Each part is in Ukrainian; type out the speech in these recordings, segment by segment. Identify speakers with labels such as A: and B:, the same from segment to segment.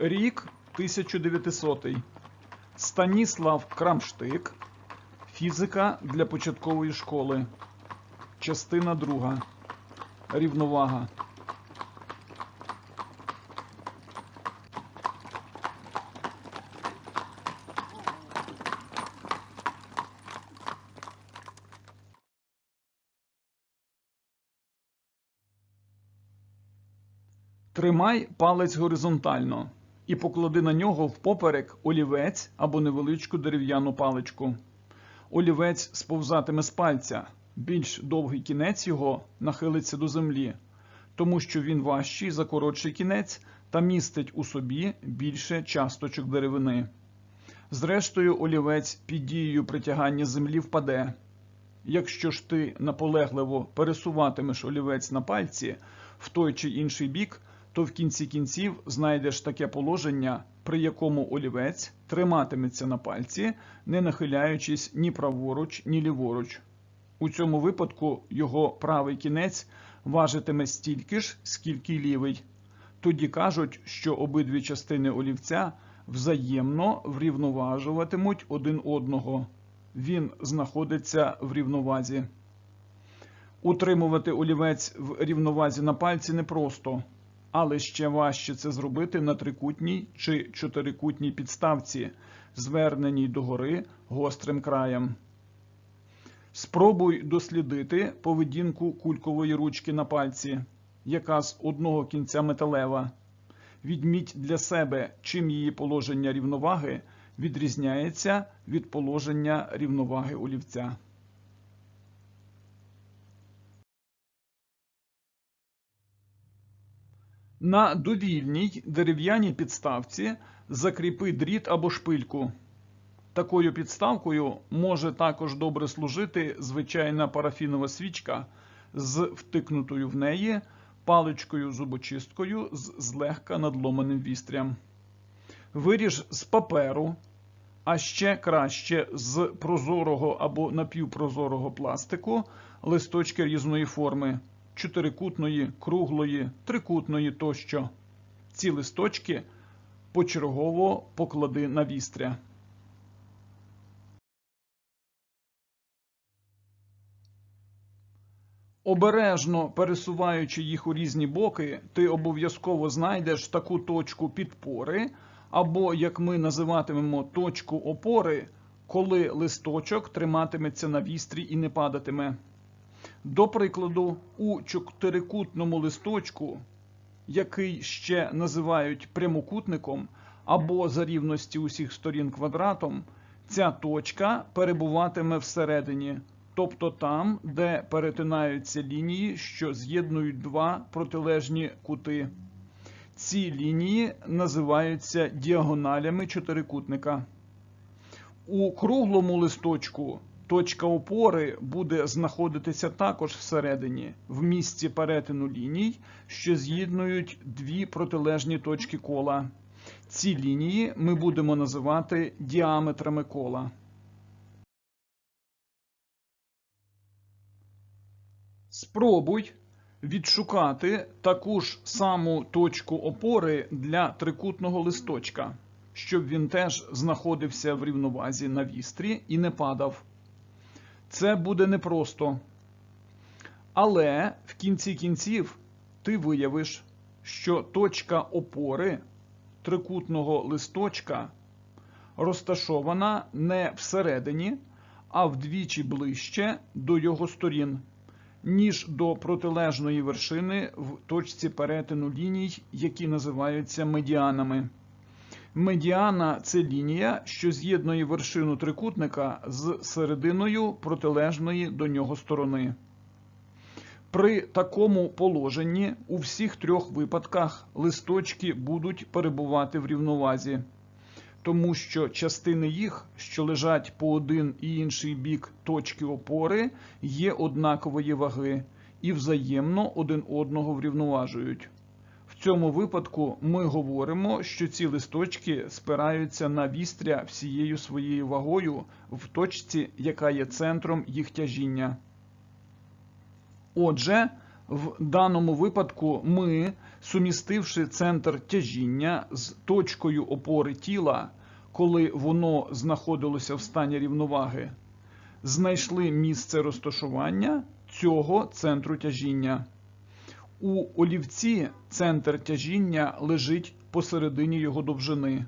A: Рік 1900. Станіслав Крамштик. Фізика для початкової школи. Частина друга. Рівновага. Тримай палець горизонтально і поклади на нього впоперек олівець або невеличку дерев'яну паличку. Олівець сповзатиме з пальця, більш довгий кінець його нахилиться до землі, тому що він важчий за коротший кінець та містить у собі більше часточок деревини. Зрештою, олівець під дією притягання землі впаде. Якщо ж ти наполегливо пересуватимеш олівець на пальці в той чи інший бік, то в кінці кінців знайдеш таке положення, при якому олівець триматиметься на пальці, не нахиляючись ні праворуч, ні ліворуч. У цьому випадку його правий кінець важитиме стільки ж, скільки лівий. Тоді кажуть, що обидві частини олівця взаємно врівноважуватимуть один одного. Він знаходиться в рівновазі. Утримувати олівець в рівновазі на пальці непросто, але ще важче це зробити на трикутній чи чотирикутній підставці, зверненій догори гострим краєм. Спробуй дослідити поведінку кулькової ручки на пальці, яка з одного кінця металева. Відміть для себе, чим її положення рівноваги відрізняється від положення рівноваги олівця. На довільній дерев'яній підставці закріпи дріт або шпильку. Такою підставкою може також добре служити звичайна парафінова свічка з втикнутою в неї паличкою зубочисткою з злегка надломаним вістрям. Виріж з паперу, а ще краще з прозорого або напівпрозорого пластику листочки різної форми чотирикутної, круглої, трикутної тощо. Ці листочки почергово поклади на вістря. Обережно пересуваючи їх у різні боки, ти обов'язково знайдеш таку точку підпори, або, як ми називатимемо, точку опори, коли листочок триматиметься на вістрі і не падатиме. До прикладу, у чотирикутному листочку, який ще називають прямокутником, або за рівності усіх сторін квадратом, ця точка перебуватиме всередині, тобто там, де перетинаються лінії, що з'єднують два протилежні кути. Ці лінії називаються діагоналями чотирикутника. У круглому листочку точка опори буде знаходитися також всередині, в місці перетину ліній, що з'єднують дві протилежні точки кола. Ці лінії ми будемо називати діаметрами кола. Спробуй відшукати таку ж саму точку опори для трикутного листочка, щоб він теж знаходився в рівновазі на вістрі і не падав. Це буде непросто. Але в кінці кінців ти виявиш, що точка опори трикутного листочка розташована не всередині, а вдвічі ближче до його сторін, ніж до протилежної вершини в точці перетину ліній, які називаються медіанами. Медіана це лінія, що з'єднує вершину трикутника з серединою протилежної до нього сторони. При такому положенні у всіх трьох випадках листочки будуть перебувати в рівновазі, тому що частини їх, що лежать по один і інший бік точки опори, є однакової ваги і взаємно один одного врівноважують. В цьому випадку ми говоримо, що ці листочки спираються на вістря всією своєю вагою в точці, яка є центром їх тяжіння. Отже, в даному випадку ми сумістивши центр тяжіння з точкою опори тіла, коли воно знаходилося в стані рівноваги, знайшли місце розташування цього центру тяжіння. У олівці центр тяжіння лежить посередині його довжини,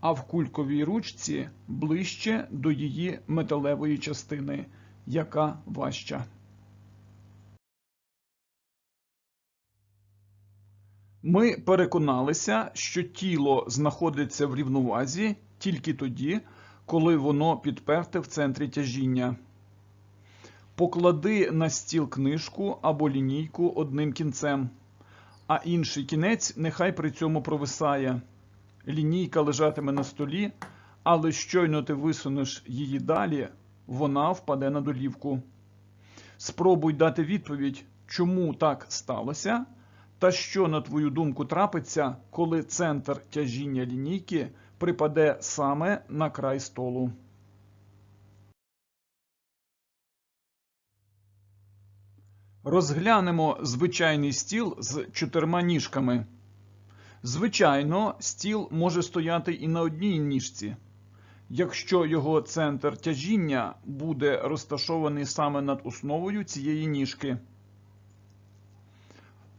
A: а в кульковій ручці ближче до її металевої частини, яка важча. Ми переконалися, що тіло знаходиться в рівновазі тільки тоді, коли воно підперте в центрі тяжіння. Поклади на стіл книжку або лінійку одним кінцем, а інший кінець нехай при цьому провисає. Лінійка лежатиме на столі, але щойно ти висунеш її далі, вона впаде на долівку. Спробуй дати відповідь, чому так сталося, та що, на твою думку, трапиться, коли центр тяжіння лінійки припаде саме на край столу. Розглянемо звичайний стіл з чотирма ніжками. Звичайно, стіл може стояти і на одній ніжці, якщо його центр тяжіння буде розташований саме над основою цієї ніжки.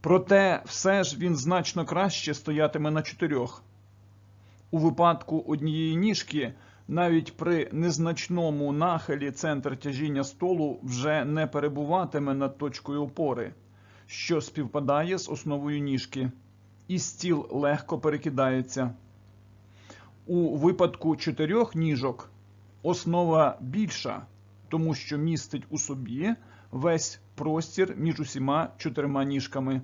A: Проте все ж він значно краще стоятиме на чотирьох. У випадку однієї ніжки, навіть при незначному нахилі центр тяжіння столу вже не перебуватиме над точкою опори, що співпадає з основою ніжки, і стіл легко перекидається. У випадку чотирьох ніжок основа більша, тому що містить у собі весь простір між усіма чотирма ніжками.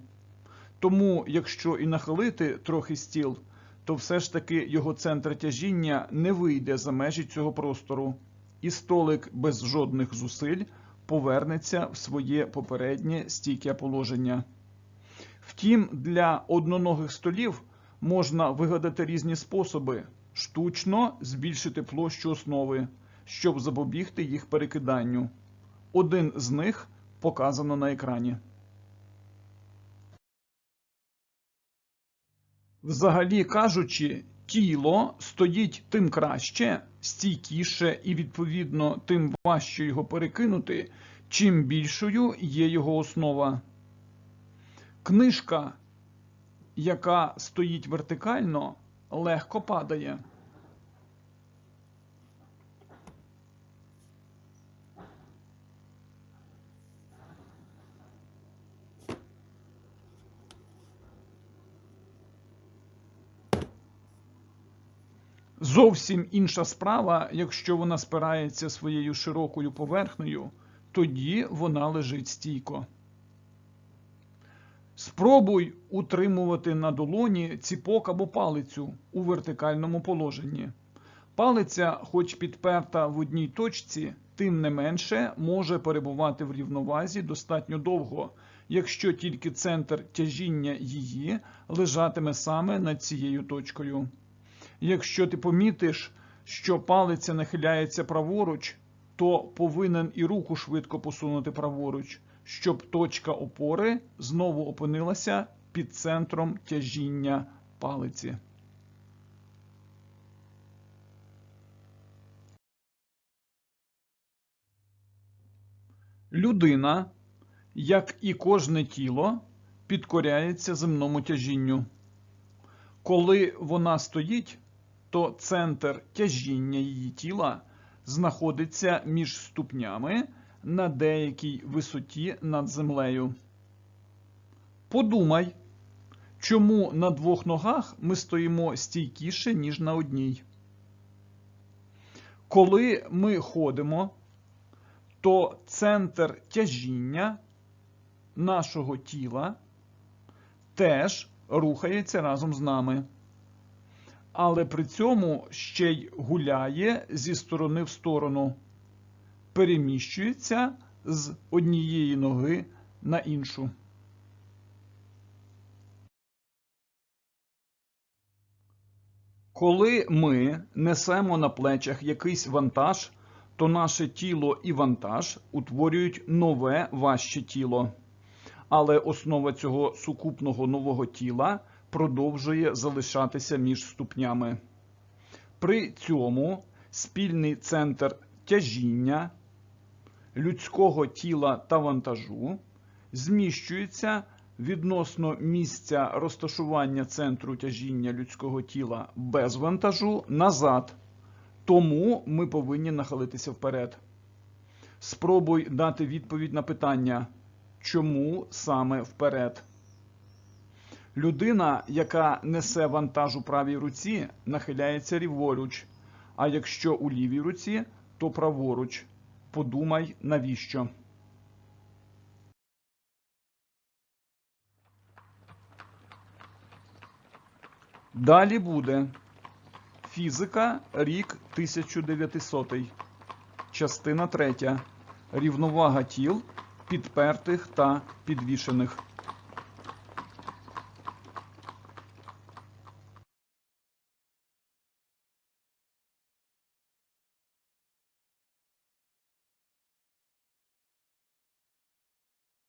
A: Тому, якщо і нахилити трохи стіл, то все ж таки його центр тяжіння не вийде за межі цього простору, і столик без жодних зусиль повернеться в своє попереднє стійке положення. Втім, для одноногих столів можна вигадати різні способи штучно збільшити площу основи, щоб запобігти їх перекиданню. Один з них показано на екрані. Взагалі кажучи, тіло стоїть тим краще, стійкіше і, відповідно, тим важче його перекинути, чим більшою є його основа. Книжка, яка стоїть вертикально, легко падає. Зовсім інша справа, якщо вона спирається своєю широкою поверхнею, тоді вона лежить стійко. Спробуй утримувати на долоні ціпок або палицю у вертикальному положенні. Палиця, хоч підперта в одній точці, тим не менше може перебувати в рівновазі достатньо довго, якщо тільки центр тяжіння її лежатиме саме над цією точкою. Якщо ти помітиш, що палиця нахиляється праворуч, то повинен і руку швидко посунути праворуч, щоб точка опори знову опинилася під центром тяжіння палиці. Людина, як і кожне тіло, підкоряється земному тяжінню. Коли вона стоїть, то центр тяжіння її тіла знаходиться між ступнями на деякій висоті над землею. Подумай, чому на двох ногах ми стоїмо стійкіше, ніж на одній. Коли ми ходимо, то центр тяжіння нашого тіла теж рухається разом з нами але при цьому ще й гуляє зі сторони в сторону, переміщується з однієї ноги на іншу. Коли ми несемо на плечах якийсь вантаж, то наше тіло і вантаж утворюють нове важче тіло. але основа цього сукупного нового тіла продовжує залишатися між ступнями. При цьому спільний центр тяжіння людського тіла та вантажу зміщується відносно місця розташування центру тяжіння людського тіла без вантажу назад. Тому ми повинні нахилитися вперед. Спробуй дати відповідь на питання, чому саме вперед. Людина, яка несе вантаж у правій руці, нахиляється ліворуч, а якщо у лівій руці, то праворуч. Подумай, навіщо. Далі буде фізика, рік 1900. Частина 3. Рівновага тіл, підпертих та підвішених.